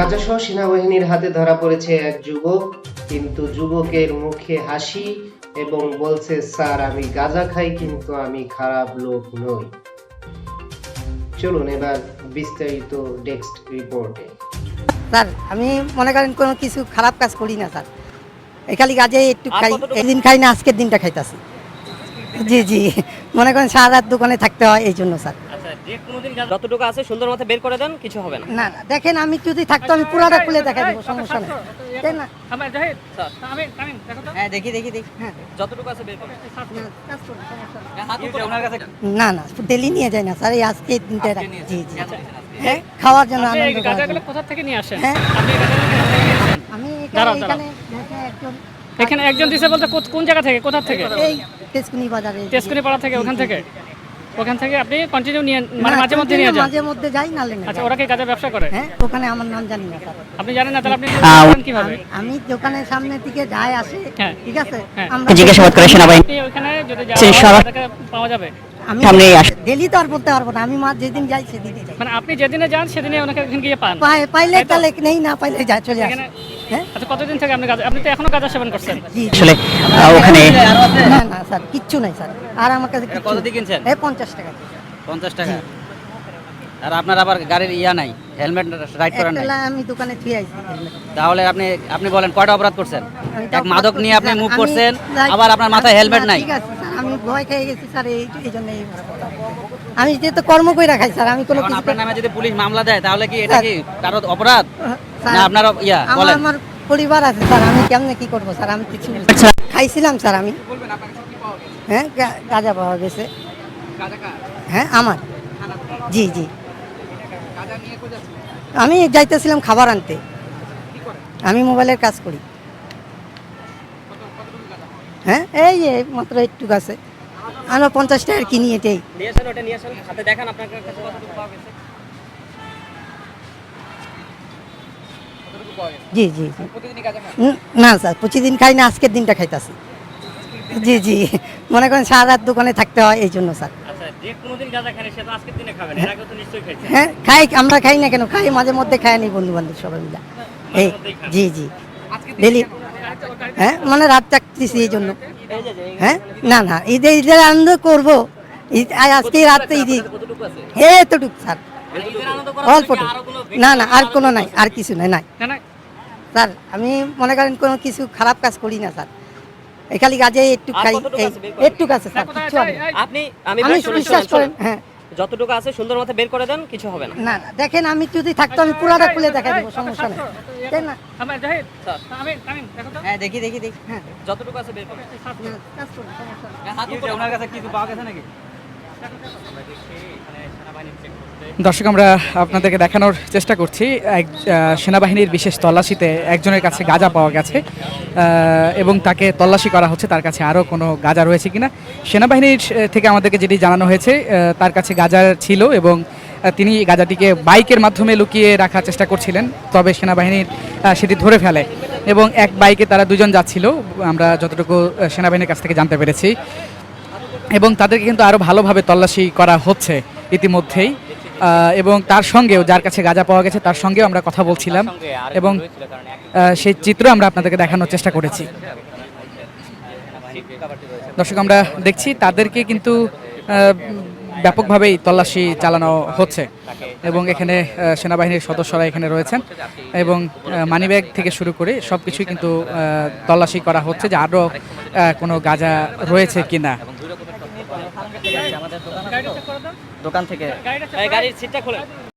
গাজাসহ সেনাবাহিনীর হাতে ধরা পড়েছে এক যুবক কিন্তু যুবকের মুখে হাসি এবং বলছে স্যার আমি গাঁজা খাই কিন্তু আমি খারাপ লোক নই। চলুন এবার বিস্তারিত ডেস্ক রিপোর্টে। স্যার আমি মনে করেন কোনো কিছু খারাপ কাজ করি না স্যার। এই খালি কাজে একটু খাই একদিন খাই না আজকের দিনটা খাইতাছি। জি জি। মনে করেন সারা রাত দোকানে থাকতে হয় এই জন্য স্যার। যতটুকু আছে সুন্দর মতো বের করে দেন কিছু হবে না। না দেখেন আমি যদি থাকতো আমি পুরাটা খুলে দেখা দেবো সমস্যা নেই। তাই না। হ্যাঁ দেখি দেখি দেখি। হ্যাঁ। যতটুকু আছে বের করেন না, কাজ করুন, সমস্যা নেই। হাত উপরে ওনার কাছে না না ডেলি নিয়ে যায় না স্যার এই আজকে এই দিনটা জি জি হ্যাঁ খাওয়ার জন্য আনন্দ। কোথা থেকে নিয়ে আসেন? হ্যাঁ? আমি এখানে- একজন এখানে একজন দিছে বলতে কোন জায়গা থেকে? কোথা থেকে? এই তেজকুনি বাজারে। তেজকুনি পাড়া থেকে ওখান থেকে? ওখান থেকে আপনি কন্টিনিউ নিয়ে মানে মাঝে মধ্যে নিয়ে যান? মাঝে মধ্যে যাই নালে না আচ্ছা ওরা কি গাঁজা ব্যবসা করে? হ্যাঁ ওখানে আমার নাম জানি না স্যার আপনি জানেন না তাহলে আপনি কীভাবে? আমি- দোকানের সামনের দিকে যাই আসে হ্যাঁ। ঠিক আছে? হ্যাঁ। আমরা জিজ্ঞাসাবাদ করে সেনাবাহিনী আপনি ওখানে যদি যান পাওয়া যাবে। আমি। ডেলি তো আর বলতে পারব না। আমি মা যেদিন যাই সেদিনই যাই। মানে আপনি যেদিনে যান সেদিনে ওনাকে ওখানে গিয়ে পান। পাইলে তাহলে নেই না পাইলে যাই চলে আসে। এখানে হ্যাঁ? আচ্ছা কতদিন থেকে আপনি গাঁজা আপনি তো এখনও গাঁজা সেবন করছেন। আসলে ওখানে না না স্যার কিচ্ছু নাই স্যার। আর আমার কাছে কত দিয়ে কিনছেন? এই পঞ্চাশ টাকা। পঞ্চাশ টাকা? আর আপনার আবার গাড়ির ইয়া নাই হেলমেট রাইড নাই? একটা আমি দোকানে থুয়ে আইছি তাহলে আপনি আপনি বলেন কয়টা অপরাধ করছেন? এক মাদক নিয়ে আপনি মুভ করছেন আবার আপনার মাথায় হেলমেট নাই? ঠিক আছে স্যার আমি ভয় খেয়ে গেছি স্যার এই এই জন্য এই আমি যেহেতু কর্ম করে রাখাই স্যার আমি কোনো কিছু আপনার নামে যদি পুলিশ মামলা দেয় তাহলে কি এটা কি কারও অপরাধ? স্যার, না আপনার ইয়া আমার বলেন। আমার পরিবার আছে স্যার আমি কেমনে কি করব স্যার? আমি কিছু আচ্ছা। খাইছিলাম স্যার আমি। হ্যাঁ গাঁজা পাওয়া গেছে। হ্যাঁ আমার। জি জি। আমি যাইতেছিলাম খাবার আনতে। আমি মোবাইলের কাজ করি। হ্যাঁ এই যে মাত্র একটু আছে আমরা পঞ্চাশ টাকার কিনি এটাই। হাতে দেখান আপনার কাছে জি জি জি। না স্যার প্রতিদিন খাই না আজকের দিনটা খাইতাছি। জি জি। মনে করেন সারা রাত দোকানে থাকতে হয় এই জন্য স্যার। আচ্ছা হ্যাঁ খাই আমরা খাই না কেন? খাই মাঝে মধ্যে খাই নি বন্ধু বান্ধব সবাই মিলে। এই জি জি। ডেলি হ্যাঁ মানে রাত চাকতেছি এই জন্য। হ্যাঁ না না ঈদে ঈদের আনন্দ করব। ঈদ আজ আজকে রাতে ঈদ এতটুকু স্যার। অল্প থেকে আরও কোনো না না আর কোনো নাই আর কিছু নাই নাই না না স্যার আমি মনে করেন কোনো কিছু খারাপ কাজ করি না স্যার এই খালি কাজে একটু খাই? একটু আছে স্যার আপনি আমি বিশ্বাস করেন হ্যাঁ যতটুকু আছে সুন্দর মতো বের করে দেন কিছু হবে না না না দেখেন আমি যদি থাকতো আমি পুরাটা খুলে দেখা দেবো সমস্যা নেই তাই না আমার জাহিদ স্যার। আমি আমি দেখো তো হ্যাঁ দেখি দেখি দেখি হ্যাঁ যতটুকু আছে বের করেন না, কাজ করুন, সমস্যা নেই। হাত উপরে ওনার কাছে কিছু পাওয়া গেছে নাকি দর্শক, আমরা আপনাদেরকে দেখানোর চেষ্টা করছি। এক সেনাবাহিনীর বিশেষ তল্লাশিতে একজনের কাছে গাঁজা পাওয়া গেছে এবং তাকে তল্লাশি করা হচ্ছে। তার কাছে আরও কোনো গাঁজা রয়েছে কিনা? সেনাবাহিনীর থেকে আমাদেরকে যেটি জানানো হয়েছে তার কাছে গাঁজা ছিল এবং তিনি গাঁজাটিকে বাইকের মাধ্যমে লুকিয়ে রাখার চেষ্টা করছিলেন, তবে সেনাবাহিনীর সেটি ধরে ফেলে এবং এক বাইকে তারা দুজন যাচ্ছিল। আমরা যতটুকু সেনাবাহিনীর কাছ থেকে জানতে পেরেছি। এবং তাদেরকে কিন্তু আরও ভালোভাবে তল্লাশি করা হচ্ছে ইতিমধ্যেই। এবং তার সঙ্গেও যার কাছে গাঁজা পাওয়া গেছে তার সঙ্গেও আমরা কথা বলছিলাম এবং সেই চিত্র আমরা আপনাদেরকে দেখানোর চেষ্টা করেছি। দর্শক আমরা দেখছি তাদেরকে কিন্তু ব্যাপকভাবেই তল্লাশি চালানো হচ্ছে এবং এখানে সেনাবাহিনীর সদস্যরা এখানে রয়েছেন এবং মানিব্যাগ থেকে শুরু করে সব কিছুই কিন্তু তল্লাশি করা হচ্ছে যে আরও কোনো গাঁজা রয়েছে কিনা। দোকান থেকে। এই গাড়ির সিটটা খোলেন।